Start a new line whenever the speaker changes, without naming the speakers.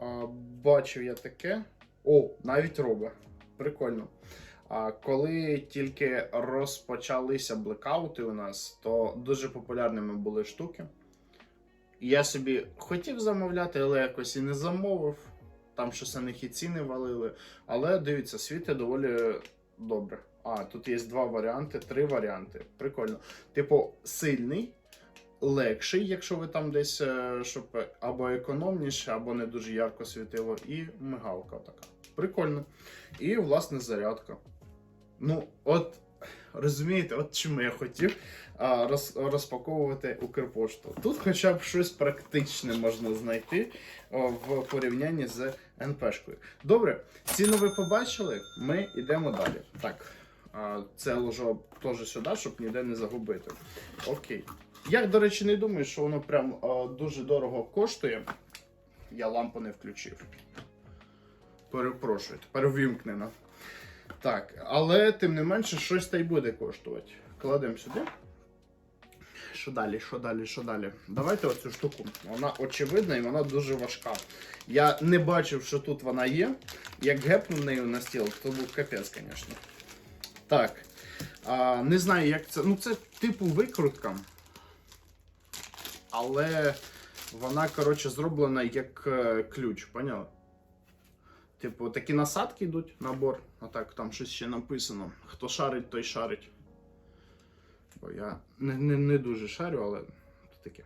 А, бачив я таке. О, навіть робить. Прикольно. А коли тільки розпочалися блекаути у нас, то дуже популярними були штуки. Я собі хотів замовляти, але якось і не замовив. Там щось на них і ціни валили. Але дивіться, світить доволі добре. А, тут є два варіанти, три варіанти. Прикольно. Типу, сильний, легший, якщо ви там десь, е, щоб або економніше, або не дуже ярко світило, і мигалка така. Прикольно. І, власне, зарядка. Ну, от, розумієте, от чому я хотів а, роз, розпаковувати Укрпошту. Тут хоча б щось практичне можна знайти о, в порівнянні з НПшкою. Добре, ціну ви побачили, ми йдемо далі. Так, а, це ложу теж сюди, щоб ніде не загубити. Окей. Я, до речі, не думаю, що воно прям а, дуже дорого коштує. Я лампу не включив. Перепрошую, тепер ввімкнено. Так, але тим не менше, щось та й буде коштувати. Кладемо сюди. Що далі, що далі, що далі? Давайте оцю штуку. Вона очевидна і вона дуже важка. Я не бачив, що тут вона є. Як гепнув нею на стіл, то був капець, звісно. Так. А, не знаю, як це. Ну, це типу викрутка. Але вона, коротше, зроблена як е, ключ, поняла? Типу, такі насадки йдуть, набор. А так, там щось ще написано. Хто шарить, той шарить. Бо я не, не, не дуже шарю, але таке.